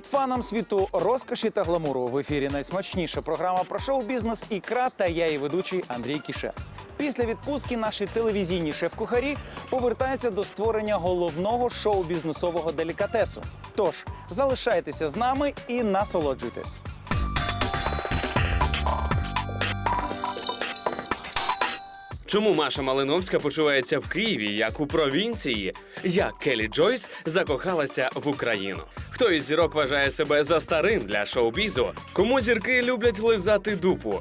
Привіт фанам світу розкоші та гламуру. В ефірі найсмачніша програма про шоу-бізнес ікра та я її ведучий Андрій Кіше. Після відпустки наші телевізійні шеф-кухарі повертаються до створення головного шоу-бізнесового делікатесу. Тож залишайтеся з нами і насолоджуйтесь. Чому Маша Малиновська почувається в Києві як у провінції? Як Келі Джойс закохалася в Україну? Хто із зірок вважає себе за старим для шоу-бізу? Кому зірки люблять лизати дупу?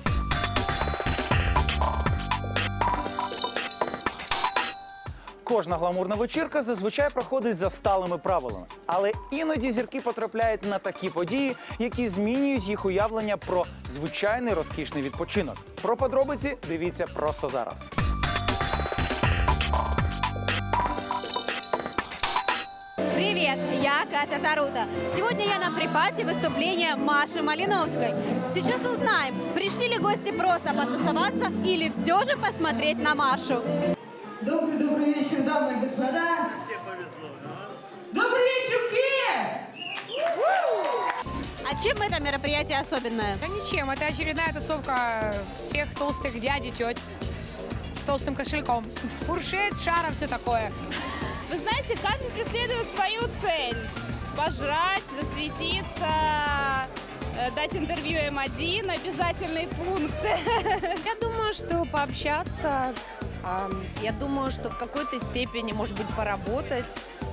Кожна гламурна вечірка зазвичай проходить за сталими правилами, але іноді зірки потрапляють на такі події, які змінюють їх уявлення про звичайний розкішний відпочинок. Про подробиці дивіться просто зараз. Привет, я Катя Тарута. Сегодня я на припате выступления Маши Малиновской. Сейчас узнаем, пришли ли гости просто потусоваться или все же посмотреть на Машу. Добрый, добрый вечер, дамы и господа. Добрый вечер, Киев! А чем это мероприятие особенное? Да ничем, это очередная тусовка всех толстых дядей, теть с толстым кошельком. Фуршет, шара, все такое. Вы знаете, каждый преследует свою цель. Пожрать, засветиться, э, дать интервью М1, обязательный пункт. Я думаю, что пообщаться, ам, я думаю, что в какой-то степени, может быть, поработать.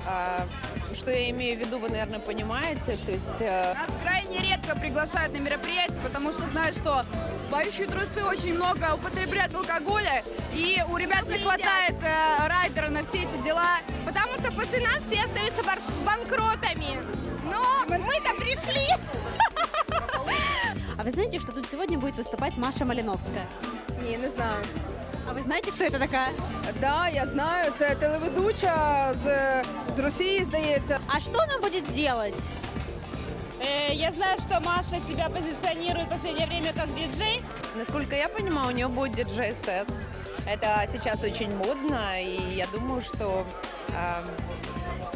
А, Что я имею в виду, вы, наверное, понимаете. То есть э, Нас крайне редко приглашают на мероприятия, потому что знают, что поющие трусы очень много употребляют алкоголя, и у ребят не хватает э, райдера на все эти дела. Потому что после нас все остаются банкротами. Но мы-то пришли. А вы знаете, что тут сегодня будет выступать Маша Малиновская? ні, не знаю. А вы знаете, кто это такая? Да, я знаю, це телеведуча з, з Росії, здається. А что она будет делать? Э, Я знаю, что Маша себя позиционирует в последнее время как диджей. Насколько я понимаю, у нее будет диджей-сет. Это сейчас очень модно, и я думаю, что, ам,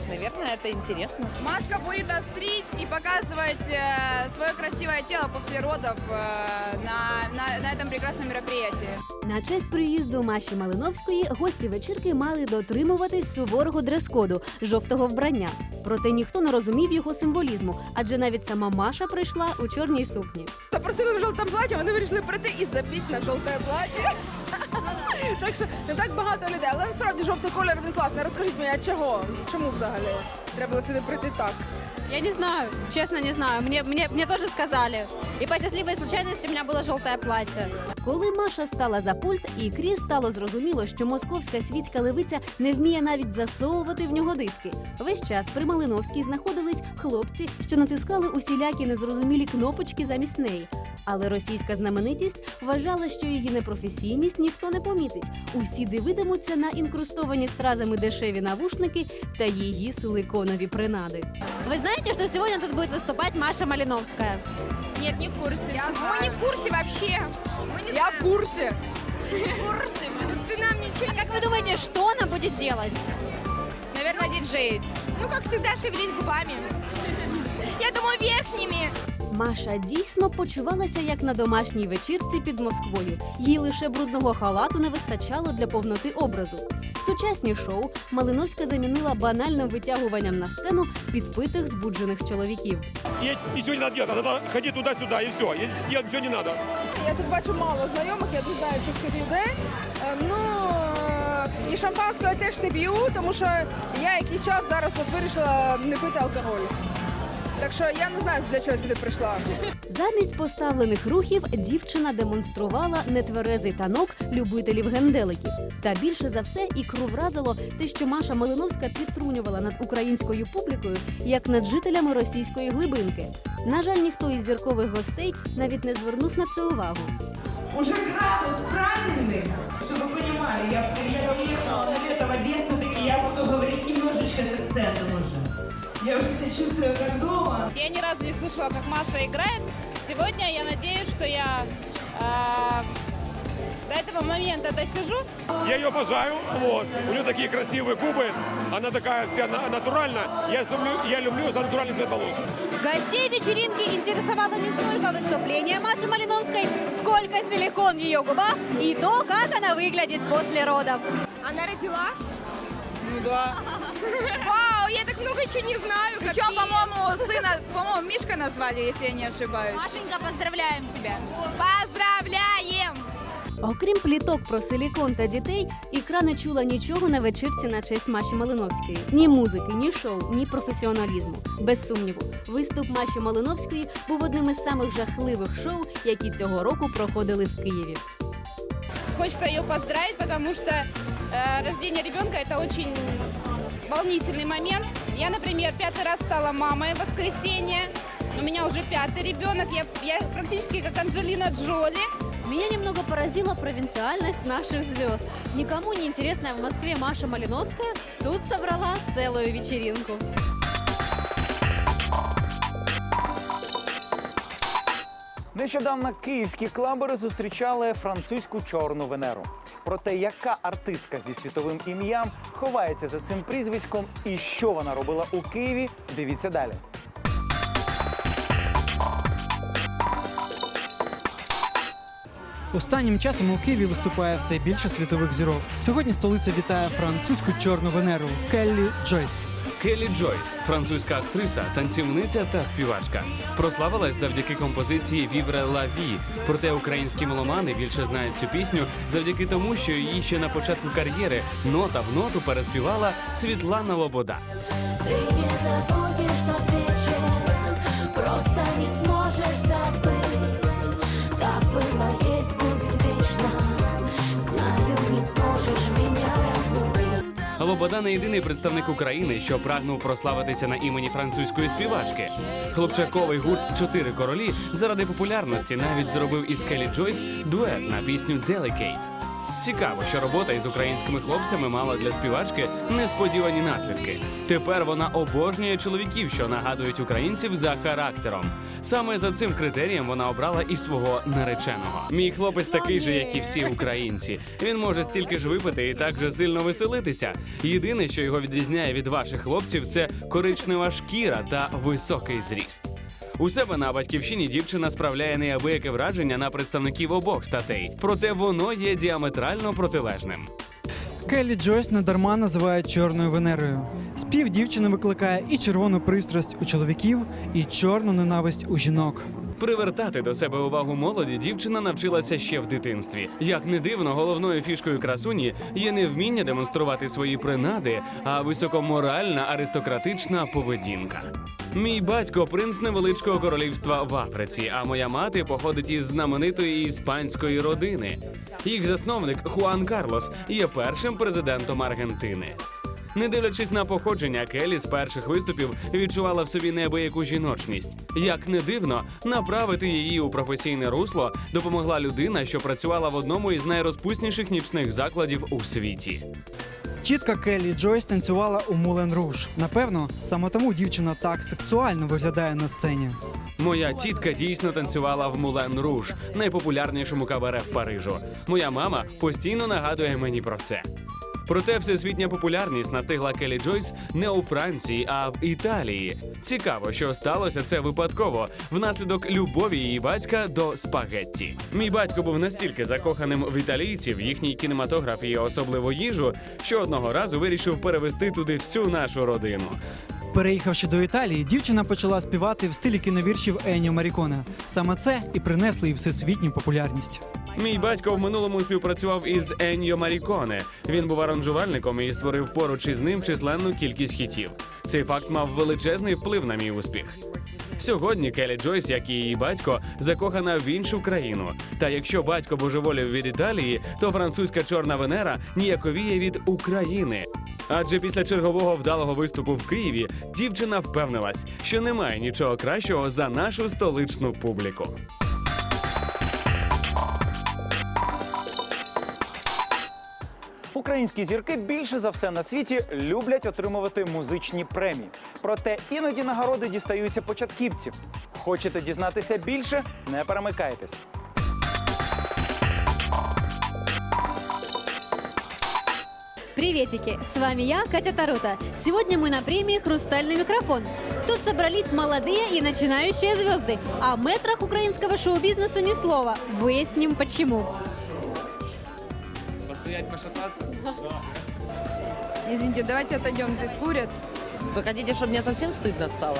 наверное, это интересно. Машка будет острить и показывать э, свое красивое тело после родов э, на, на- на этом прекрасном мероприятии. На честь приїзду Маші Малиновської гості вечірки мали дотримуватись суворого дрес-коду жовтого вбрання. Проте ніхто не розумів його символізму, адже навіть сама Маша прийшла у чорній сукні. Запросили в жовтому платі, вони вирішили прийти і забити на жовте платі. Так що не так багато людей, але насправді жовтий колір він класний. Розкажіть мені, а чого? Чому взагалі? Треба було сюди прийти так. Я не знаю, честно не знаю. Мне, мне, мне тоже сказали. И по счастливой случайности у меня было желтое платье. Коли Маша стала за пульт, і Крі стало зрозуміло, що московська світська левиця не вміє навіть засовувати в нього диски. Весь час при Малиновській знаходились хлопці, що натискали усілякі незрозумілі кнопочки замість неї. Але російська знаменитість вважала, що її непрофесійність ніхто не помітить. Усі дивитимуться на інкрустовані стразами дешеві навушники та її силиконові принади. Вы знаете, что сегодня тут будет выступать Маша Малиновская? Нет, не в курсе. Мы не в курсе вообще. Я в курсі. Ты нам ничего А как вы думаете, что она будет делать? Наверное, диджеить. Ну, как всегда, шевелить губами. Я думаю, верхними. Маша дійсно почувалася як на домашній вечірці під Москвою. Їй лише брудного халату не вистачало для повноти образу. Сучасні шоу Малиновська замінила банальним витягуванням на сцену підпитих збуджених чоловіків. Ей ничего не надо делать, надо ходить туда-сюда и все. Ей делать ничего не надо. Я тут бачу мало знайомих, я тут знаю цих людей. Ем, Ну е, і шампанського теж не п'ю, тому що я якийсь час зараз от вирішила не пити алкоголь. Так що я не знаю, для чого сюди прийшла. Замість поставлених рухів дівчина демонструвала нетверезий танок любителів генделиків. Та більше за все ікру вразило те, що Маша Малиновська підтрунювала над українською публікою, як над жителями російської глибинки. На жаль, ніхто із зіркових гостей навіть не звернув на це увагу. Уже градус правильный, чтобы вы понимали. Я, я приехала на лето в Одессу, таки я буду говорить немножечко с акцентом уже. Я уже себя чувствую как дома. Я ни разу не слышала, как Маша играет. Сегодня я надеюсь, что я э, до этого момента досижу. Я ее обожаю, вот. У нее такие красивые губы, она такая вся на- натуральная. Я люблю, я люблю за натуральный цвет волос. Гостей вечеринки интересовало не столько выступление Маши Малиновской, сколько силикон в ее губах и то, как она выглядит после родов. Она родила? Ну да. Вау, я так много чего не знаю. Причем, капец. по-моему, сына, по-моему, Мишка назвали, если я не ошибаюсь. Машенька, поздравляем тебя. Поздравляем! Окрім пліток про силікон та дітей, ікра не чула нічого на вечірці на честь Маші Малиновської. Ні музики, ні шоу, ні професіоналізму. Без сумніву, виступ Маші Малиновської був одним із самих жахливих шоу, які цього року проходили в Києві. Хочется ее поздравить, потому что э, рождение ребенка это очень волнительный момент. Я, например, пятый раз стала мамой в воскресенье. У меня уже пятый ребенок. Я, я практически как Анджелина Джоли. Меня немного поразила провинциальность наших звезд. Никому не интересная в Москве Маша Малиновская тут собрала целую вечеринку. Нещодавно київські клабери зустрічали французьку чорну Венеру. Про те, яка артистка зі світовим ім'ям ховається за цим прізвиськом і що вона робила у Києві, дивіться далі. Останнім часом у Києві виступає все більше світових зірок. Сьогодні столиця вітає французьку чорну Венеру Келлі Джойс. Келлі Джойс, французька актриса, танцівниця та співачка, прославилась завдяки композиції Вівре Лаві. Проте українські меломани більше знають цю пісню завдяки тому, що її ще на початку кар'єри нота в ноту переспівала Світлана Лобода. Лобода не єдиний представник України, що прагнув прославитися на імені французької співачки. Хлопчаковий гурт Чотири королі заради популярності навіть зробив із Келі Джойс дует на пісню Delicate. Цікаво, що робота із українськими хлопцями мала для співачки несподівані наслідки. Тепер вона обожнює чоловіків, що нагадують українців за характером. Саме за цим критерієм вона обрала і свого нареченого. Мій хлопець такий же, як і всі українці. Він може стільки ж випити і так же сильно веселитися. Єдине, що його відрізняє від ваших хлопців, це коричнева шкіра та високий зріст. У себе на батьківщині дівчина справляє неабияке враження на представників обох статей, проте воно є діаметрально протилежним. Келлі Джойс недарма називають чорною Венерою. Спів дівчини викликає і червону пристрасть у чоловіків, і чорну ненависть у жінок. Привертати до себе увагу молоді дівчина навчилася ще в дитинстві. Як не дивно, головною фішкою красуні є не вміння демонструвати свої принади, а високоморальна аристократична поведінка. Мій батько принц невеличкого королівства в Африці, а моя мати походить із знаменитої іспанської родини. Їх засновник Хуан Карлос є першим президентом Аргентини. Не дивлячись на походження, Келі з перших виступів відчувала в собі неабияку жіночність. Як не дивно, направити її у професійне русло допомогла людина, що працювала в одному із найрозпусніших нічних закладів у світі. Тітка Келлі Джойс танцювала у Мулен Руш. Напевно, саме тому дівчина так сексуально виглядає на сцені. Моя тітка дійсно танцювала в Мулен Руж, найпопулярнішому кабаре в Парижу. Моя мама постійно нагадує мені про це. Проте всесвітня популярність настигла Келі Джойс не у Франції, а в Італії. Цікаво, що сталося це випадково внаслідок любові її батька до спагетті. Мій батько був настільки закоханим в італійців, їхній кінематограф і особливо їжу, що одного разу вирішив перевести туди всю нашу родину. Переїхавши до Італії, дівчина почала співати в стилі кіновіршів Еніо Маріконе. Саме це і принесло їй всесвітню популярність. Мій батько в минулому співпрацював із Еньо Маріконе. Він був аранжувальником і створив поруч із ним численну кількість хітів. Цей факт мав величезний вплив на мій успіх. Сьогодні Келі Джойс, як і її батько, закохана в іншу країну. Та якщо батько божеволів від Італії, то французька чорна Венера ніяковіє від України. Адже після чергового вдалого виступу в Києві дівчина впевнилась, що немає нічого кращого за нашу столичну публіку. Українські зірки більше за все на світі люблять отримувати музичні премії. Проте іноді нагороди дістаються початківців. Хочете дізнатися більше? Не перемикайтесь. Приветики! С вами я, Катя Тарута. Сегодня мы на премии «Хрустальный микрофон». Тут собрались молодые и начинающие звезды. О метрах украинского шоу-бизнеса ни слова. Выясним, почему. Почему? пошататься? Извините, давайте отойдем, здесь курят. Вы хотите, чтобы мне совсем стыдно стало?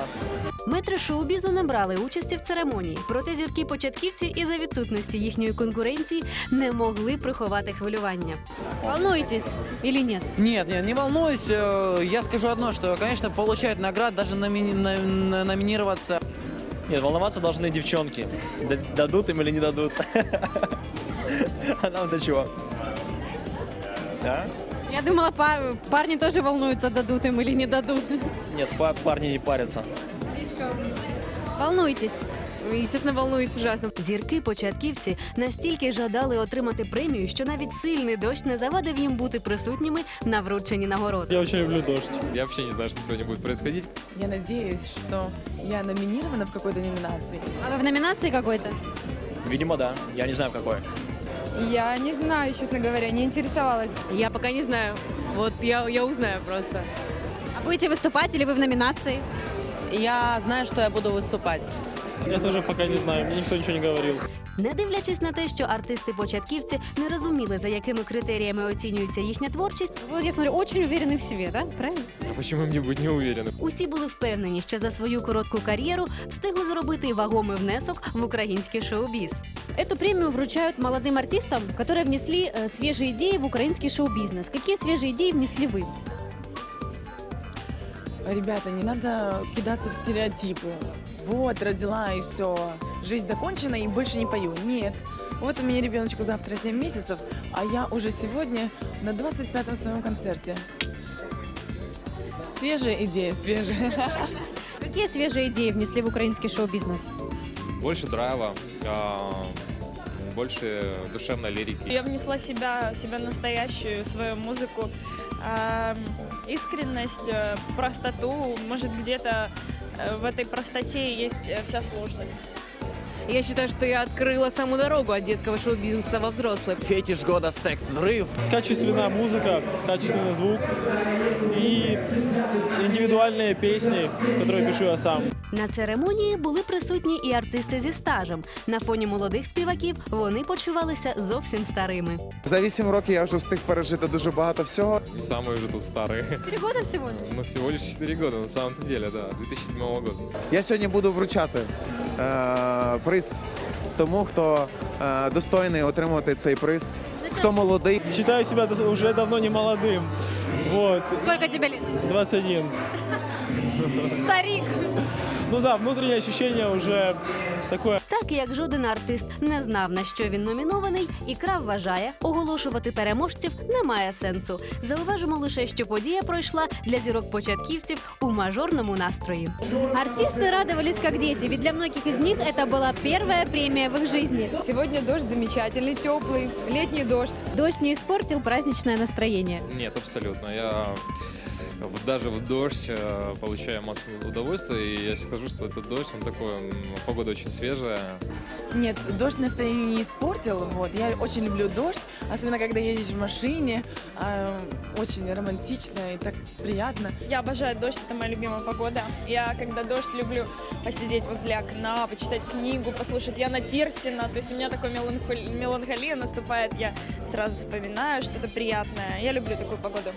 Метри шоу-бізу не брали участі в церемонії, проте зірки-початківці із-за відсутності їхньої конкуренції не могли приховати хвилювання. Волнуетесь или нет? Нет, нет, не волнуюсь. Э, Я скажу одно, что, конечно, получают наград, даже номини- на- на- номинироваться. Нет, волноваться должны девчонки. Д- Дадут им или не дадут. А нам до чего? Да? Я думала, пар- парни тоже волнуются, дадут им или не дадут. Нет, па- парни не парятся. Волнуетесь? Естественно, волнуюсь ужасно. Зірки-початківці настільки жадали отримати премію, що навіть сильний дощ не завадив їм бути присутніми на врученні нагород. Я очень люблю дождь. Я вообще не знаю, что сегодня будет происходить. Я надеюсь, что я номинирована в какой-то номинации. А вы в номинации какой-то? Видимо, да. Я не знаю, в какой. Я не знаю, честно говоря, не интересовалась. Я пока не знаю. Вот я, я узнаю просто. А будете выступать или вы в номинации? Я знаю, что я буду выступать. Я тоже пока не знаю, мне никто ничего не говорил. Не дивлячись на те, що артисти-початківці не розуміли, за якими критеріями оцінюється їхня творчість, Вы, я смотрю, очень уверены в себе, да? Правильно? А почему мне быть не уверенным? усі були впевнені, що за свою коротку кар'єру встигли зробити вагомий внесок в український шоу-біз. Эту премию вручают молодым артистам, которые внесли э, свежие идеи в украинский шоу-бизнес. Какие свежие идеи внесли вы? Ребята, не надо кидаться в стереотипы. Вот, родила и все. Жизнь закончена и больше не пою. Нет. Вот у меня ребеночку завтра 7 месяцев, а я уже сегодня на 25-м своем концерте. Свежие идеи, свежие. Какие свежие идеи внесли в украинский шоу-бизнес? Больше драйва, а, больше душевной лирики. Я внесла себя, себя настоящую, свою музыку, эм, искренность, э, простоту. Может, где-то э, в этой простоте есть э, вся сложность. Я считаю, что я открыла саму дорогу от детского шоу-бизнеса во взрослый. Фетиш года, секс, взрыв. Качественная музыка, качественный звук и индивидуальные песни, которые пишу я сам. На церемонії були присутні і артисти зі стажем. На фоні молодих співаків вони почувалися зовсім старими. За 8 років я вже встиг пережити дуже багато всього. Самые же тут старые. Три года всего? Ну, всего лишь 4 года, на самом-то деле, да, 2007 года. Я сьогодні буду вручати е, приз тому, хто е, достойний отримувати цей приз, хто молодий. Считаю себя дос- уже давно не молодым. Вот, Сколько тебе лет? 21. Старик! Ну да, внутреннее ощущение уже такое. Так як жоден артист не знав, на що він номінований, ікра вважає, оголошувати переможців немає сенсу. Зауважимо лише, що подія пройшла для зірок-початківців у мажорному настрої. Артисты радовались как дети, ведь для многих из них это была первая премия в их жизни. Сегодня дождь замечательный, теплый, летний дождь. Дождь не испортил праздничное настроение. Нет, абсолютно. Я вот даже в дождь э, получаю массу удовольствия, и я скажу, что этот дождь, он такой, погода очень свежая. Нет, дождь настроение не испортил. Вот. Я очень люблю дождь, особенно когда едешь в машине. А, очень романтично и так приятно. Я обожаю дождь, это моя любимая погода. Я, когда дождь, люблю посидеть возле окна, почитать книгу, послушать Яна Тирсина. То есть у меня такой меланхол- меланхолия наступает, я сразу вспоминаю что-то приятное. Я люблю такую погоду.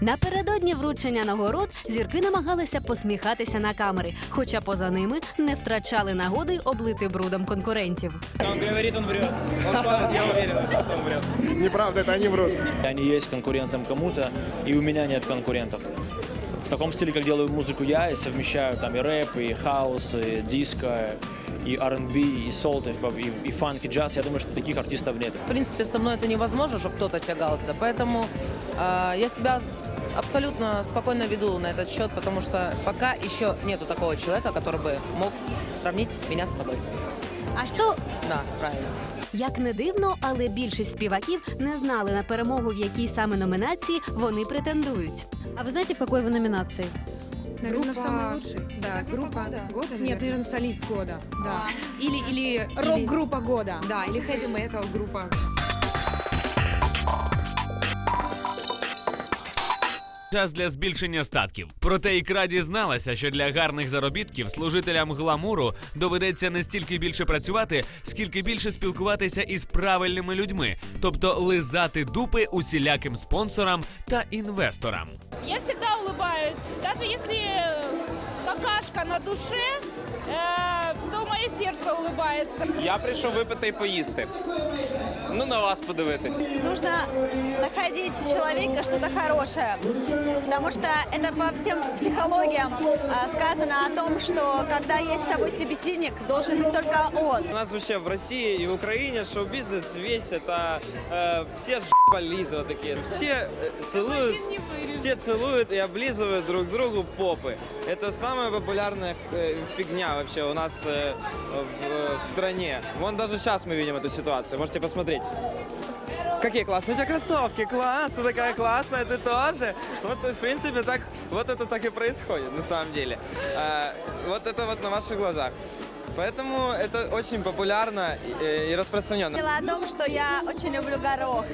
Напередодні вручення нагород зірки намагалися посміхатися на камери, хоча поза ними не втрачали нагоди облити брудом конкурентів. Он говорит, он врет. Я уверен, що він врет. Неправда, це не врут. Я не есть конкурентом кому-то, и у меня нет конкурентов. В таком стиле, как делаю музыку я, и совмещаю там и рэп, и хаос, и диско, и R&B, и солт, и, фа- и, и фанк, и джаз. Я думаю, что таких артистов нет. В принципе, со мной это невозможно, чтобы кто-то тягался. Поэтому э, я себя с- абсолютно спокойно веду на этот счет, потому что пока еще нету такого человека, который бы мог сравнить меня с собой. А что Да, правильно. Як не дивно, але більшість співаків не знали на перемогу, в якій саме номінації вони претендують. А вы знаете, в какой вы номинации? Наверное, в самый лучший. Да, группа года. Нет, наверное, солист года. Да. Или, или рок-группа года. Да, или heavy metal группа. Час для збільшення статків. Проте ікра дізналася, що для гарних заробітків служителям гламуру доведеться не стільки більше працювати, скільки більше спілкуватися із правильними людьми, тобто лизати дупи усіляким спонсорам та інвесторам. Я всегда улыбаюсь, даже если какашка на душе, э, то мое сердце улыбается. Я прийшов випити і поїсти. Ну, на вас подивитись. Нужно находить в человеке что-то хорошее, потому что это по всем психологиям а, сказано о том, что когда есть с тобой собеседник, должен быть только он. У нас вообще в России и в Украине шоу-бизнес весь это э, все ж облизывают такие. Все э, целуют, все целуют и облизывают друг другу попы. Это самая популярная э, фигня вообще у нас в, э, в стране. Вон даже сейчас мы видим эту ситуацию. Можете посмотреть. Какие классные у тебя кроссовки, класс, ты такая классная, ты тоже. Вот, в принципе, так, вот это так и происходит, на самом деле. А, вот это вот на ваших глазах. Поэтому это очень популярно и, и распространенно. Дело о том, что я очень люблю горох.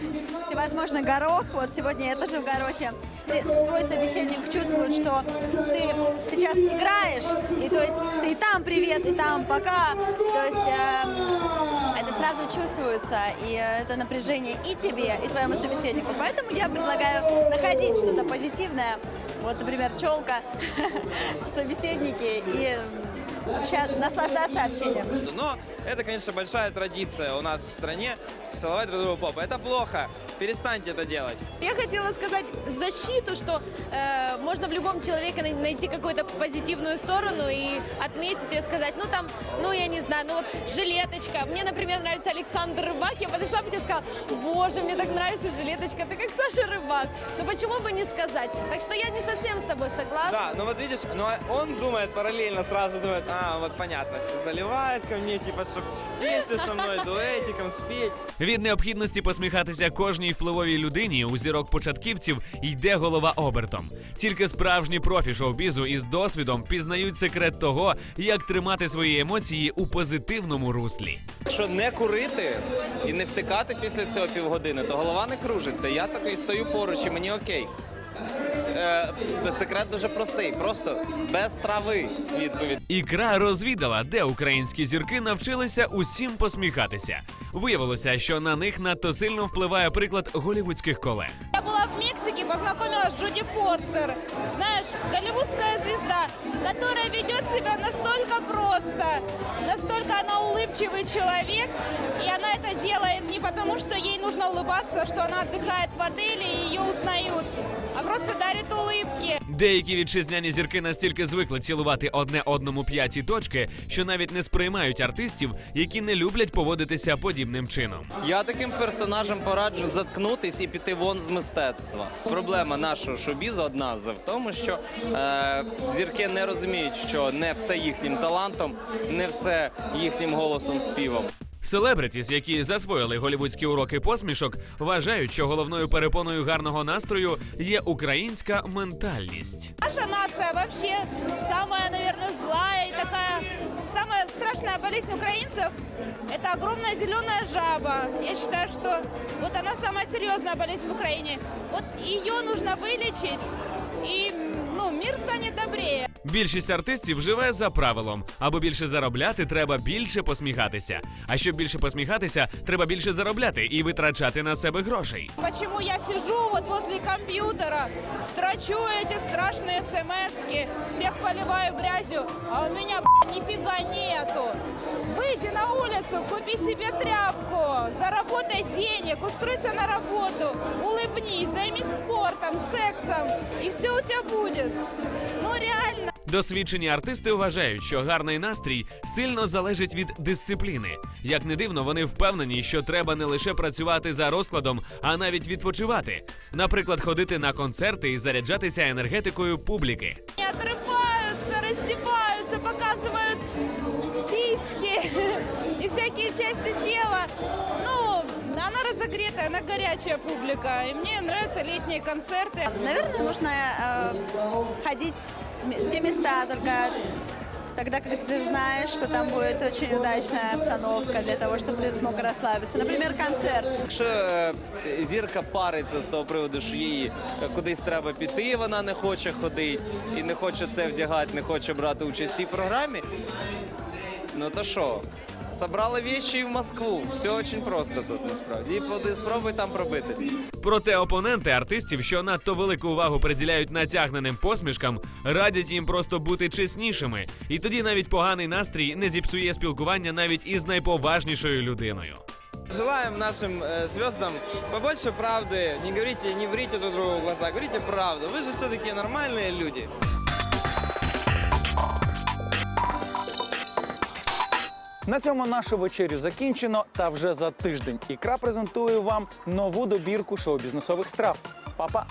Всевозможно горох. Вот сегодня я тоже в горохе. Ты- твой собеседник чувствует, что ты сейчас играешь, и то есть ты и там привет, и там пока. То есть эм, это сразу чувствуется, и э, это напряжение и тебе, и твоему собеседнику. Поэтому я предлагаю находить что-то позитивное. Вот, например, челка, собеседники и общаться, наслаждаться общением. Но это, конечно, большая традиция у нас в стране целовать друг другу попу. Это плохо. Перестаньте это делать. Я хотела сказать в защиту, что э, можно в любом человеке най- найти какую-то позитивную сторону и отметить и сказать, ну там, ну я не знаю, ну вот жилеточка. Мне, например, нравится Александр и сказала, боже, мне так нравится жилеточка, ты как Саша Рыбак. Ну почему бы не сказать? Так что я не совсем с тобой согласна. Да, ну вот видишь, ну он думает параллельно, сразу думает, а, вот понятно, заливает ко мне, типа, чтобы песню со мной, дуэтиком спеть. Від необхідності посміхатися кожній впливовій людині у зірок початківців йде голова обертом. Тільки справжні профі шоу-бізу із досвідом пізнають секрет того, як тримати свої емоції у позитивному руслі. Якщо не курити і не втикати після цього півгодини, то голова не кружиться. Я такий стою поруч і мені окей. Е, секрет дуже простий, просто без трави відповідь. Ікра розвідала, де українські зірки навчилися усім посміхатися. Виявилося, що на них надто сильно впливає приклад голівудських колег. Я была в Мексике, познакомилась с Джуди Фостер. Знаешь, голливудская звезда, которая ведет себя настолько просто, настолько она улыбчивый человек, и она это делает не потому, что ей нужно улыбаться, что она отдыхает в отеле и ее узнают, а просто дарит улыбки. Деякі вітчизняні зірки настільки звикли цілувати одне одному п'яті точки, що навіть не сприймають артистів, які не люблять поводитися подібним чином. Я таким персонажам пораджу заткнутись і піти вон з мистецтва. Проблема нашого шоу-бізу одна з в тому, що е, зірки не розуміють, що не все їхнім талантом, не все їхнім голосом співом. Селебритіс, які засвоїли голівудські уроки посмішок, вважають, що головною перепоною гарного настрою є українська ментальність. Наша нация вообще самая, наверное, злая и такая самая страшная болезнь украинцев – это огромная зеленая жаба. Я считаю, что вот она самая серьезная в Украине. Вот ее нужно вылечить, и ну, мир станет добрее. Більшість артистів живе за правилом: аби більше заробляти, треба більше посміхатися. А щоб більше посміхатися, треба більше заробляти і витрачати на себе грошей. Почему я сижу вот возле компьютера, строчу эти страшные смс всех поливаю грязью, а у меня б***ь, нифига нету. Выйди на улицу, купи себе тряпку, заработай денег, устройся на работу, улыбнись, займись спортом, сексом, и все у тебя будет. Ну реально. Досвідчені артисти вважають, що гарний настрій сильно залежить від дисципліни. Як не дивно, вони впевнені, що треба не лише працювати за розкладом, а навіть відпочивати. Наприклад, ходити на концерти і заряджатися енергетикою публіки. Они отрываются, раздеваются, показывают сиськи и всякие части тела. Ну, она разогретая, она горячая публика. И мне нравятся летние концерты. Наверное, нужно э, ходить в м- те места, только тогда, когда ты знаешь, что там будет очень удачная обстановка для того, чтобы ты смог расслабиться. Например, концерт. Якщо е, зірка париться з того приводу, що їй е, кудись треба піти, вона не хоче ходити і не хоче це вдягати, не хоче брати участь в цій програмі. Ну то що? Собрали вещи і в Москву. Все очень просто тут насправді. І поди спробуй там пробити. Проте опоненти артистів, що надто велику увагу приділяють натягненим посмішкам, радять їм просто бути чеснішими. І тоді навіть поганий настрій не зіпсує спілкування навіть із найповажнішою людиною. Желаем нашим э, звездам побольше правды. Не говорите, не врите друг другу в глаза, говорите правду. Вы же все-таки нормальные люди. На цьому нашу вечерю закінчено. Та вже за тиждень ікра презентує вам нову добірку шоу-бізнесових страв. Па-па!